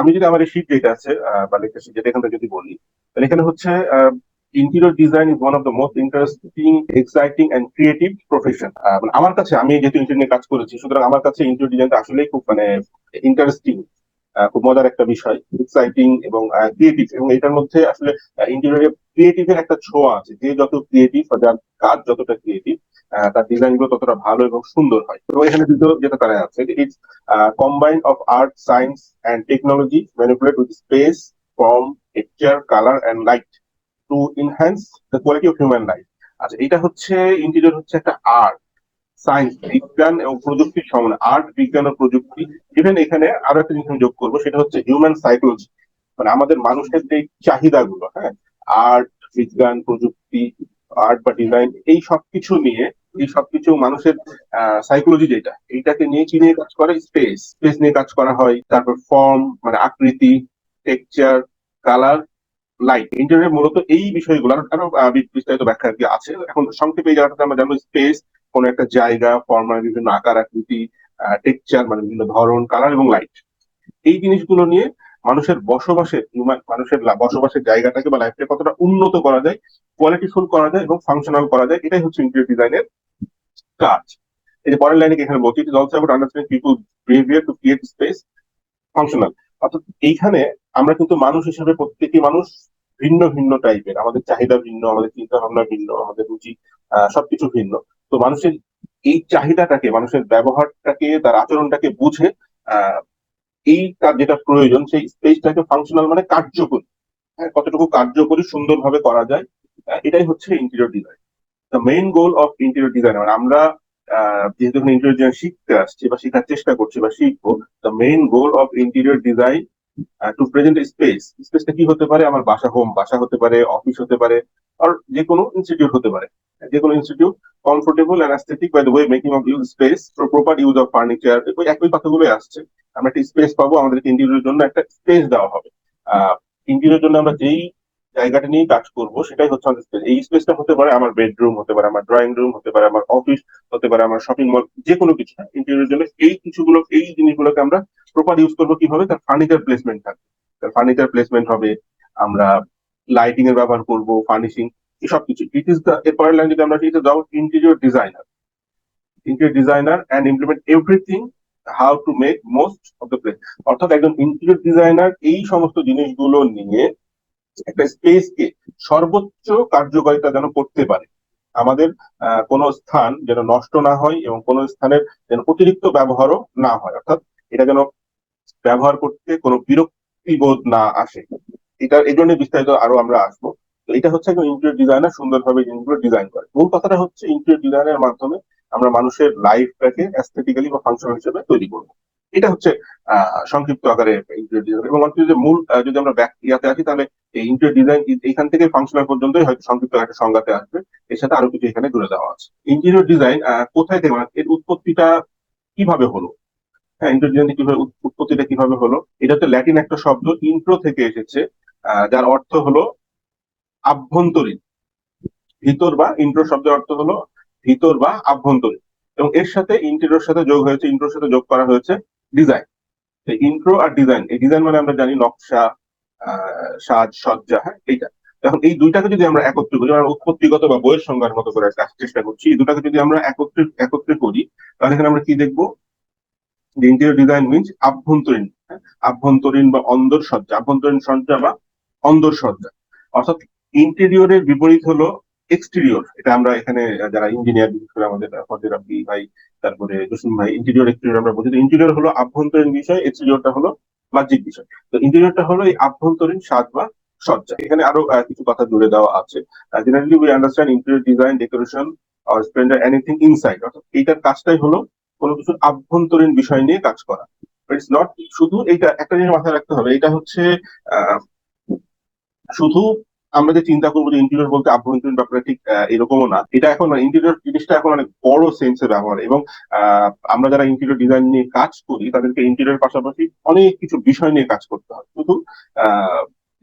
আমি যদি আমার এই শীত যেটা আছে বা sheet যেটা এখান থেকে যদি বলি, তাহলে এখানে হচ্ছে interior design is one of the most interesting exciting and creative profession মানে আমার কাছে, আমি যেহেতু ইন্টারনেট কাজ করেছি, সুতরাং আমার কাছে ইন্টেরিয়র ডিজাইনটা আসলেই খুব মানে ইন্টারেস্টিং খুব মজার একটা বিষয়। এক্সাইটিং এবং ক্রিয়েটিভ এবং এটার মধ্যে আসলে ইন্টেরিয়র ক্রিয়েটিভ এর একটা ছোঁয়া আছে। যে যত ক্রিয়েটিভ বা যার কাজ যতটা ক্রিয়েটিভ তার ডিজাইনগুলো ততটা ভালো এবং সুন্দর হয়। এবং এখানে দ্বিতীয় যেটা তারা আছে it's combine of art science and technology manipulate with space form texture colour and light to enhance the quality of human life আচ্ছা এটা হচ্ছে ইন্টেরিয়র হচ্ছে একটা আর্ট সায়েন্স বিজ্ঞান এবং প্রযুক্তির সমান আর্ট বিজ্ঞান ও প্রযুক্তি। ইভেন এখানে আরও একটা জিনিস যোগ করব, সেটা হচ্ছে হিউম্যান সাইকোলজি মানে আমাদের মানুষের যে চাহিদাগুলো হ্যাঁ? আর্ট বিজ্ঞান, প্রযুক্তি আর্ট বা ডিজাইন এই সবকিছু নিয়ে, এই সবকিছু মানুষের সাইকোলজি যেটা, এইটাকে নিয়ে কি নিয়ে কাজ করে? স্পেস স্পেস নিয়ে কাজ করা হয়। তারপর ফর্ম মানে আকৃতি টেক্সচার কালার লাইট ইন্টারনেট মূলত এই বিষয়গুলো, আরও বিস্তারিত ব্যাখ্যা আছে। এখন সংক্ষেপে এই জায়গাটাতে আমরা জানব স্পেস কোন একটা জায়গা ফর্ম মানে বিভিন্ন আকার, আকৃতি টেক্সচার মানে বিভিন্ন ধরন কালার এবং লাইট এই জিনিসগুলো নিয়ে মানুষের বসবাসের মানুষের বসবাসের জায়গাটাকে বা লাইফটাকে কতটা উন্নত করা যায় কোয়ালিটিফুল করা যায় এবং ফাংশনাল করা যায়, এটাই হচ্ছে ইন্টেরিয়র ডিজাইনের কাজ। এই যে পরের লাইনে এখানে বলছি it also about understanding people behaviour to create space functional অর্থাৎ এইখানে আমরা কিন্তু মানুষ হিসেবে প্রত্যেকটি মানুষ ভিন্ন ভিন্ন টাইপের আমাদের চাহিদা ভিন্ন, আমাদের চিন্তা ভাবনা ভিন্ন, আমাদের রুচি সবকিছু ভিন্ন। তো মানুষের এই চাহিদাটাকে, মানুষের ব্যবহারটাকে, তার আচরণটাকে বুঝে এই তার যেটা প্রয়োজন, সেই স্পেসটাকে ফাংশনাল মানে কার্যকরী। হ্যাঁ কতটুকু কার্যকরী, সুন্দরভাবে করা যায় এটাই হচ্ছে interior design the main goal of interior design মানে আমরা যেহেতু ইন্টেরিয়র ডিজাইন শিখতে আসছি বা শেখার চেষ্টা করছি বা শিখব the main goal of interior design to present space স্পেসটা কি হতে পারে? আমার বাসা হোম বাসা হতে পারে অফিস হতে পারে আর যে কোনো ইনস্টিটিউট হতে পারে। যে কোনো institute comfortable and aesthetic by the way making of use space proper use of furniture ওই একই কথাগুলোই আসছে। আমরা একটা স্পেস পাবো আমাদের ইন্টেরিয়রের জন্য একটা স্পেস দেওয়া হবে। ইন্টেরিয়রের জন্য আমরা যেই জায়গাটা নিয়ে কাজ করব, সেটাই হচ্ছে আমাদের স্পেস এই স্পেসটা হতে পারে আমার বেডরুম হতে পারে আমার ড্রয়িং রুম হতে পারে আমার অফিস হতে পারে আমার শপিং মল যে কোনো কিছু ইন্টেরিয়রের জন্য এই কিছুগুলো, এই জিনিসগুলোকে আমরা প্রপার ইউজ করব কীভাবে? তার ফার্নিচার প্লেসমেন্ট থাকবে। তার ফার্নিচার প্লেসমেন্ট হবে, আমরা লাইটিং এর ব্যবহার করব ফার্নিশিং এসব কিছু ইট ইজ দ্য এরপরের লাইন যদি আমরা it is interior designer interior designer and implement everything how to make most of the place অর্থাৎ একজন ইন্টেরিয়র ডিজাইনার এই সমস্ত জিনিসগুলো নিয়ে একটা স্পেসকে সর্বোচ্চ কার্যকারিতা যেন করতে পারে। আমাদের কোনো স্থান যেন নষ্ট না হয় এবং কোনো স্থানের যেন অতিরিক্ত ব্যবহারও না হয়। অর্থাৎ এটা যেন ব্যবহার করতে কোনো বিরক্তিবোধ না আসে। এটা এই জন্য বিস্তারিত আরও আমরা আসব। তো এটা হচ্ছে একজন ইন্টেরিয়র ডিজাইনার সুন্দরভাবে জিনিসগুলো ডিজাইন করে। মূল কথাটা হচ্ছে ইন্টেরিয়র ডিজাইনের মাধ্যমে আমরা মানুষের লাইফটাকে অ্যাস্থেটিক্যালি বা ফাংশনাল হিসেবে তৈরি করব। এটা হচ্ছে সংক্ষিপ্ত আকারে ইন্টেরিয়র ডিজাইন এবং যে মূল যদি আমরা ব্যাক ইয়াতে আসি, তাহলে এই ইন্টেরিয়র ডিজাইন এইখান থেকে ফাংশনাল পর্যন্তই হয়তো সংক্ষিপ্ত একটা সংজ্ঞাতে আসবে। এর সাথে আরও কিছু এখানে জুড়ে দেওয়া আছে। ইন্টেরিয়র ডিজাইন কোথায় থেকে মানে এর উৎপত্তিটা কীভাবে হলো? হ্যাঁ ইন্টেরিয়র ডিজাইন কীভাবে উৎ- উৎপত্তিটা কীভাবে হলো? এটা হচ্ছে ল্যাটিন একটা শব্দ ইন্ট্রো থেকে এসেছে। যার অর্থ হলো আভ্যন্তরীণ। ভিতর বা ইন্ট্রো শব্দের অর্থ হলো ভিতর বা আভ্যন্তরীণ। এবং এর সাথে ইন্টেরিয়র সাথে যোগ হয়েছে ইন্ট্রোর সাথে যোগ করা হয়েছে ডিজাইন ইন্ট্রো আর ডিজাইন এই ডিজাইন মানে আমরা জানি নকশা সাজ, সজ্জা হ্যাঁ এইটা। এখন এই দুইটাকে যদি আমরা একত্রে করি, আমরা উৎপত্তিগত বা বইয়ের সংজ্ঞার মতো করে চেষ্টা করছি, এই দুটাকে যদি আমরা একত্রে একত্রে করি, তাহলে এখানে আমরা কি দেখব? যে ইন্টেরিয়র ডিজাইন মিনস আভ্যন্তরীণ হ্যাঁ? আভ্যন্তরীণ বা অন্দর সজ্জা আভ্যন্তরীণ সজ্জা বা অন্দর সজ্জা অর্থাৎ ইন্টেরিয়রের বিপরীত হলো এক্সটেরিয়র এটা আমরা এখানে যারা ইঞ্জিনিয়ার বিশেষ করে আমাদের ফজর আব্দি ভাই, তারপরে জসিম ভাই ইন্টেরিয়র এক্সটেরিয়র আমরা বুঝি ইন্টেরিয়র হলো আভ্যন্তরীণ বিষয় এক্সটেরিয়রটা হলো বাহ্যিক বিষয়। তো ইন্টেরিয়রটা হলো এই আভ্যন্তরীণ স্বাদ বা সজ্জা। এখানে আরও কিছু কথা জুড়ে দেওয়া আছে। Generally we understand interior design decoration or splendour anything inside অর্থাৎ এইটার কাজটাই হলো কোনো কিছুর আভ্যন্তরীণ বিষয় নিয়ে কাজ করা। ইটস নট শুধু এইটা, একটা জিনিস মাথায় রাখতে হবে। এটা হচ্ছে শুধু আমরা যে চিন্তা করব যে ইন্টেরিয়র বলতে আভ্যন্তরীণ ব্যাপারটা ঠিক এরকমও না। এটা এখন ইন্টেরিয়র জিনিসটা এখন অনেক বড় সেন্সে ব্যবহার এবং আমরা যারা ইন্টেরিয়র ডিজাইন নিয়ে কাজ করি, তাদেরকে ইন্টেরিয়র পাশাপাশি অনেক কিছু বিষয় নিয়ে কাজ করতে হয়। শুধু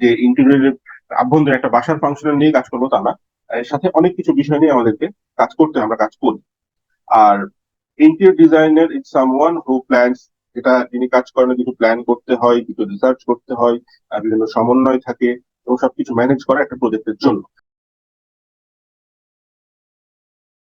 যে ইন্টেরিয়রের আভ্যন্তরীণ একটা বাসার ফাংশনাল নিয়ে কাজ করব তা না, এর সাথে অনেক কিছু বিষয় নিয়ে আমাদেরকে কাজ করতে আমরা কাজ করি। আর interior designer is someone who plans এটা যিনি কাজ করেন কিছু প্ল্যান করতে হয়, কিছু রিসার্চ করতে হয় বিভিন্ন সমন্বয় থাকে এবং সবকিছু ম্যানেজ করা একটা প্রজেক্টের জন্য।